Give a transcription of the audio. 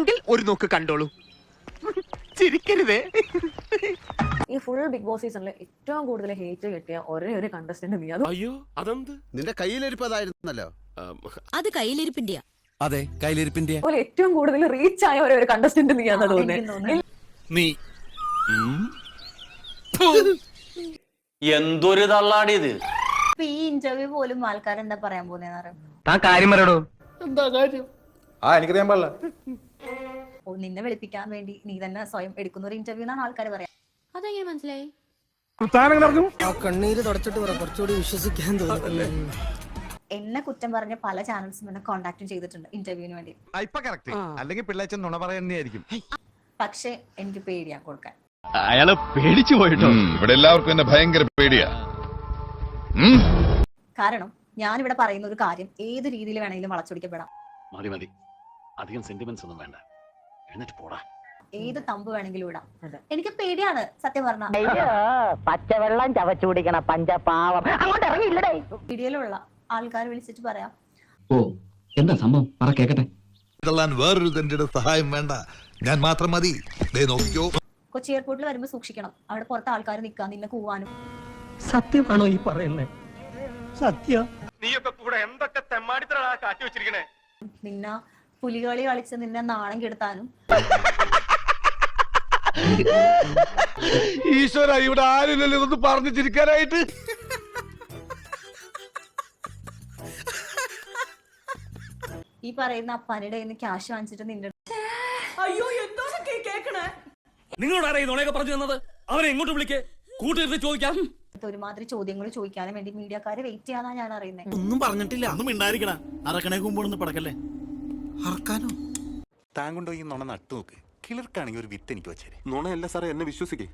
വേണമെങ്കിൽ ഒരു നോക്ക് കണ്ടോളൂ. ചിരിക്കരുതേ. ഈ ഫുൾ ബിഗ് ബോസ് സീസണിൽ ഏറ്റവും കൂടുതൽ ഹേറ്റ് കിട്ടിയ ഒരേ ഒരു കണ്ടസ്റ്റന്റ് നീ. അത് അയ്യോ അതെന്ത്? നിന്റെ കയ്യിലിരിപ്പ് അതായിരുന്നല്ലോ. അത് കയ്യിലിരിപ്പിന്റെയാ. അതെ കയ്യിലിരിപ്പിന്റെ അതുപോലെ ഏറ്റവും കൂടുതൽ റീച്ച് ആയ ഒരേ ഒരു കണ്ടസ്റ്റന്റ് നീ ആണെന്ന് തോന്നുന്നത് നീ. എന്തൊരു തള്ളാടിയത് ഇപ്പൊ ഈ ഇന്റർവ്യൂ പോലും ആൾക്കാർ എന്താ പറയാൻ പോകുന്നതെന്ന് അറിയാം? താൻ കാര്യം പറയടോ. ആ എനിക്കറിയാൻ പാടില്ല. ഓ നിന്നെ വെളുപ്പിക്കാൻ വേണ്ടി നീ തന്നെ സ്വയം എടുക്കുന്ന ഒരു ഇന്റർവ്യൂ എന്നാണ് ആൾക്കാർ പറയാം. അതെങ്ങനെ മനസ്സിലായി? കണ്ണീര് തുടച്ചിട്ട് പറ കുറച്ചുകൂടി വിശ്വസിക്കാൻ തോന്നുന്നു. എന്നെ കുറ്റം പറഞ്ഞ പല ചാനൽസും എന്നെ കോണ്ടാക്ടും ചെയ്തിട്ടുണ്ട് ഇന്റർവ്യൂവിന് വേണ്ടി. അല്ലെങ്കിൽ പിള്ളേച്ചൻ നുണ പറയുന്നതായിരിക്കും പക്ഷെ എനിക്ക് പേടിയാ കൊടുക്കാൻ. അയാൾ പേടിച്ചു പോയിട്ടോ? ഇവിടെ എല്ലാവർക്കും എന്നെ ഭയങ്കര പേടിയാ. കാരണം ഞാനിവിടെ പറയുന്ന ഒരു കാര്യം ഏത് രീതിയിൽ വേണമെങ്കിലും വളച്ചൊടിക്കപ്പെടാം. മതി മതി. അധികം സെന്റിമെന്റ്സ് ഒന്നും വേണ്ട. എഴുന്നേറ്റ് പോടാ. ഏത് തമ്പ് വേണമെങ്കിലും ഇടാം. എനിക്ക് പേടിയാണ് സത്യം പറഞ്ഞ. പച്ചവെള്ളം ചവച്ചു കുടിക്കണ പഞ്ചപാവം. അങ്ങോട്ട് ഇറങ്ങിയില്ലടേ. വീഡിയോയിലുള്ള ആൾക്കാർ വിളിച്ചിട്ട് പറയാം. ഓ എന്താ സംഭവം? പറ കേക്കട്ടെ. തള്ളാൻ വേറൊരു തന്റെ സഹായം വേണ്ട. ഞാൻ മാത്രം മതി. ദേ നോക്കിയോ കൊച്ചി എയർപോർട്ടിൽ വരുമ്പോൾ സൂക്ഷിക്കണം. അവിടെ പുറത്ത് ആൾക്കാർ നിൽക്കാൻ നിന്നെ കൂവാനും. സത്യമാണോ ഈ പറയുന്നത് സത്യ. നീയൊക്കെ കൂടെ എന്തൊക്കെ തെമ്മാടിത്തരാണ് കാട്ടി വെച്ചിരിക്കണേ? നിന്നെ പുലികളി കളിച്ച് നിന്നെ നാണം കെടുത്താനും. ഈശ്വര ഇവിടെ ആരുമില്ലല്ലോ ഇതൊന്ന് പറഞ്ഞു ചിരിക്കാനായിട്ട് ഈ പറയുന്ന അപ്പാനിയുടെ കയ്യിൽ നിന്ന് ക്യാഷ് വാങ്ങിച്ചിട്ട് നിന്റെ അയ്യോ എന്തോ കേക്കണേ. നിങ്ങളോട് അറിയുന്നു നുണയൊക്കെ പറഞ്ഞു തന്നത്? അവരെ എങ്ങോട്ട് വിളിക്കേ. കൂട്ടിരുന്ന് ചോദിക്കാം. ഒരുമാതിരി ചോദ്യങ്ങൾ ചോദിക്കാനും വേണ്ടി മീഡിയക്കാര് വെയിറ്റ് ചെയ്യാന്നാ ഞാൻ അറിയുന്നത് ഒന്നും പറഞ്ഞിട്ടില്ല. ഒന്നും മിണ്ടായിരിക്കണ അറക്കണേ കുമ്പോണെന്ന് പടക്കല്ലേ? അറക്കാനോ താങ്കൊണ്ടോ കൊണ്ടോ ഈ നുണ നട്ടു നോക്ക് കിളിർക്കാണെങ്കിൽ ഒരു വിത്ത് എനിക്ക് വെച്ചേരെ. നുണയല്ല സാറേ എന്നെ വിശ്വസിക്കേ.